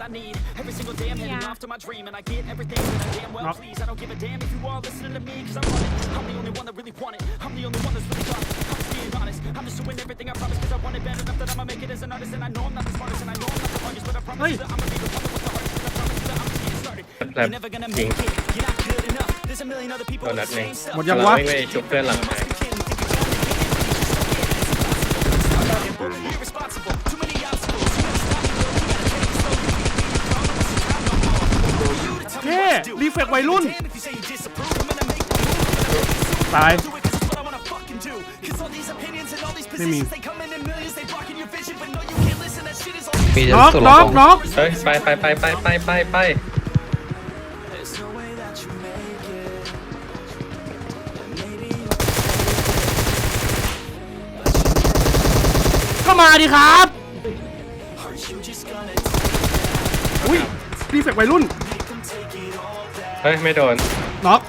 what I need every single day. I'm heading off to my dream, and I get everything that I damn well Nope. please. I don't give a damn if you all listening to me, cause I want it. I'm the only one that really want it. I'm the only one that's really got it. I'm just being honest. I'm just doing everything I promise, cause I want it bad enough that I'ma make it as an artist. And I know I'm not the smartest, and I know I'm not the longest, but I promise Hey. you that I'ma be the one that works the hardest. And I promise you that I'm just getting started. Lab You're never gonna King. make it. You're not good enough. There's a million other people Oh, with that the same name. stuff. หมดยัง เรา วะ วิ่งไปชุบเพื่อนหลัง You หาย in millions. They blocking your vision, but no, you can't listen. That shit is all มีน็อกสุดน็อกลำโพงน็อกเฮ้ยไปไปไปไปไปไปไป There's no way that you make it. And maybe you ก็มาดิครับ are you just gonna อุ้ยรีเฟกวัยรุ่น เฮ้ย ไม่โดน น็อก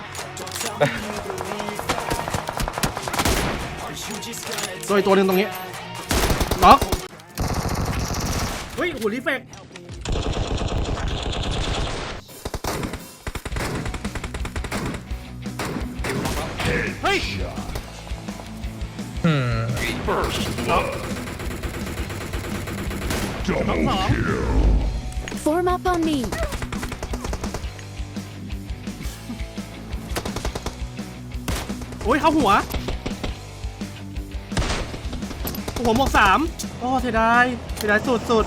Are you just gonna โดยตัวหนึ่งตรงนี้ น็อกเฮ้ยหูรีเฟกเฮ้ยน็อก Form up on me. อ้ยเข้าหัวหัวหมวกสามโอ้เสียดายเสียดายสุดสุด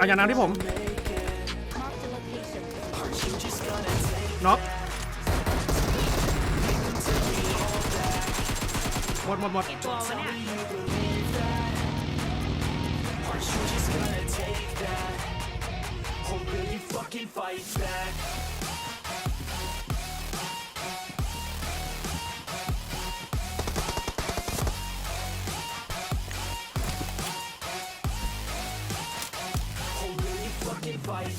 เอายาน้ำที่ผมน็อกหมดหมดหมด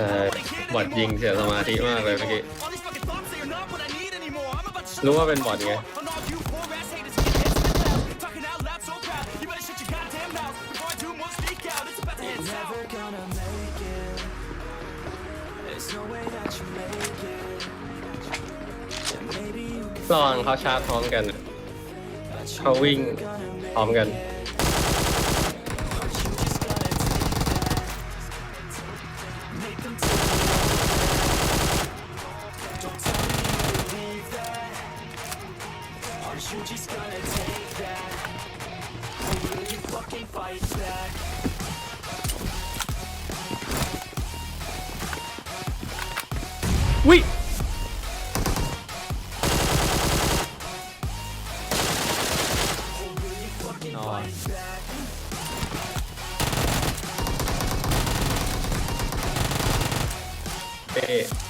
ช่บอดยิงเสียสมาธิมากเลยเมื่อกี้รู้ว่าเป็นบอดไงระวังเขาชาร์จพร้อมกันเขาวิ่งพร้อมกัน Aren't you just gonna take that? Or will you fucking fight back? Wait! Oh. Hey.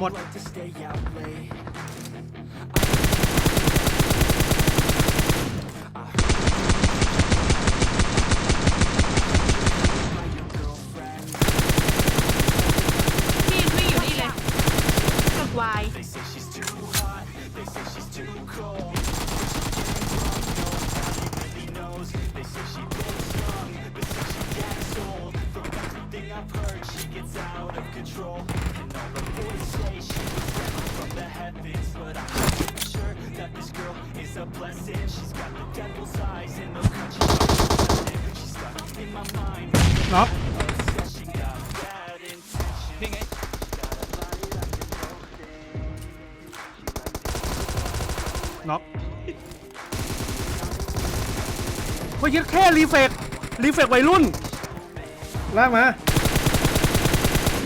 ห น็อก Obsession got bad intentions. Got a body like a cocaine. น็อกเฮ้ยแค่รีเฟกรีเฟกวัยรุ่น ลากมา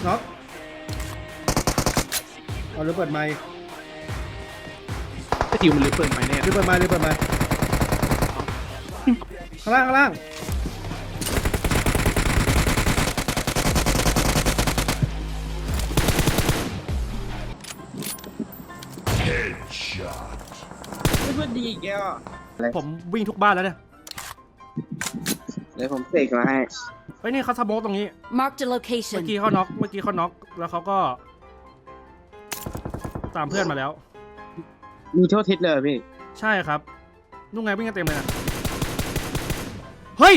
น็อกเอาหรือเปิดไมค์สกิลมันหรือเปิดไหมเนี่ยหรือเปิดไมค์หรือเปิดไมค์ข้างล่างข้างล่าง ดีอีกแล้วผมวิ่งทุกบ้านแล้วเนี่ยเดี๋ยวผมเสกมาให้เฮ้ยนี่เขาสโมกตรงนี้ Marked a เมื่อ location. กี้เขาน็อก เมื่อกี้เขาน็อก แล้วเขาก็ ตามเพื่อนมาแล้ว มีทั่วทิศเลยเหรอพี่ใช่ครับนุ่งไงวิ่งกันเต็มเลยนะเฮ้ย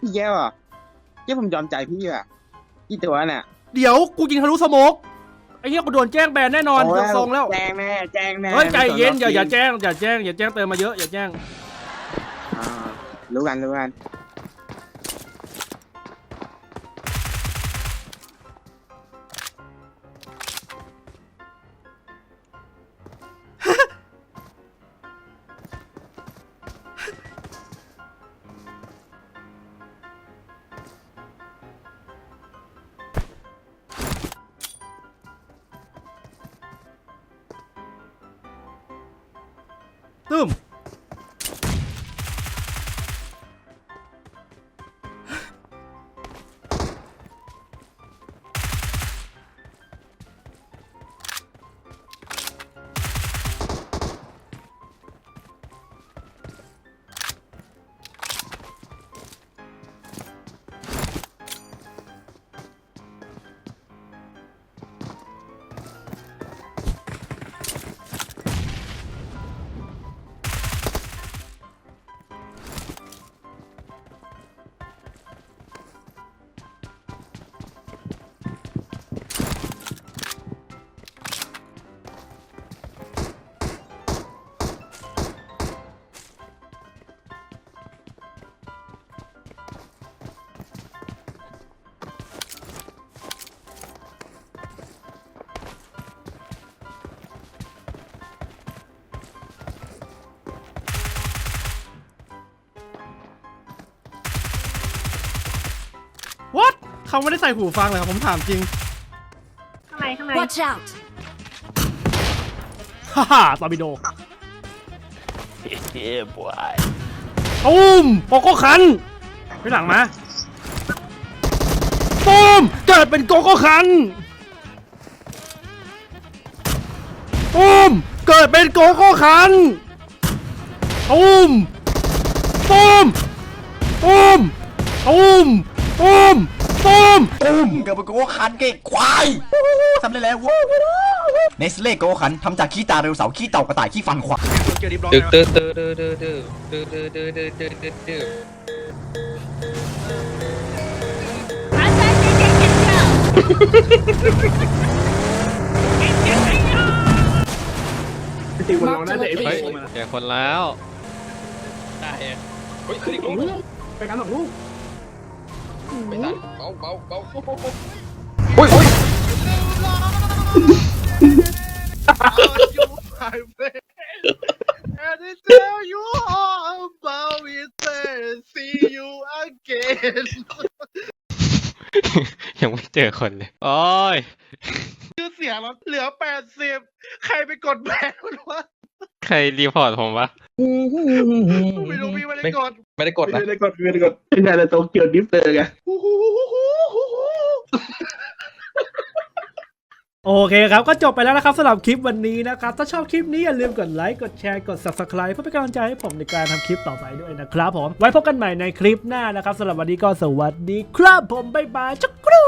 พี่แก้วอะเจ้าผมยอมใจพี่อะพี่ตัวน่ะ เดี๋ยวกูยิงทะลุสโมกไอ้เหี้ยกูโดนแจ้งแบนแน่นอนโอ้ยทรงแล้วแจ้งแน่แจ้งแน่เฮ้ยใจเย็นอย่าอย่าไม่สแจ้งอย่าแจ้งอย่าแจ้งเติมมาเยอะอย่าแจ้ง อ่ารู้กันรู้กัน Boom. ตึ้มเขาไม่ได้ใส่หูฟังเลยครับผมถามจริง ข้างในข้างใน Watch out! ฮ่าฮ่าตอร์ปิโดตูมโกโก้คันไปหลังมาตูมเกิดเป็นโกโก้คันตูมเกิดเป็นโกโก้คันตูมตูมตูมตูม ตูมตูมตุ้มเกิดเป็นโกโก้คันเก่งควายทำได้แล้วเนสเล่โกโก้คันทำจากขี้ตาเร็วเสาร์ขี้เต่ากระต่ายขี้ฟันควายตึกตึกตึกตึกตึกตึกตึกตึกตึกตึกตึกตึกตึก Marked a เฮ้ย location. เจอคนแล้ว ได้ยั งไม่เจอคนเลย โอ้ย ชื่อเสียงแล้วเหลือแปดสิบ ใครไปกดแบนมันวะ ใครรีพอร์ตผมวะ ไม่รู้พี่ไม่ได้กดไม่ได้กดนะไม่ได้กดไม่ได้กดเป็นไงล่ะโตเกียวดิฟเตอร์ไงโอเคครับ ก็จบไปแล้วนะครับสำหรับคลิปวันนี้นะครับ ถ้าชอบคลิปนี้อย่าลืมกดไลค์ กดแชร์ กด subscribe เพื่อเป็นกำลังใจให้ผมในการทำคลิปต่อไปด้วยนะครับผม ไว้พบกันใหม่ในคลิปหน้านะครับสำหรับวันนี้ก็สวัสดีครับผม บ๊ายบายจักรู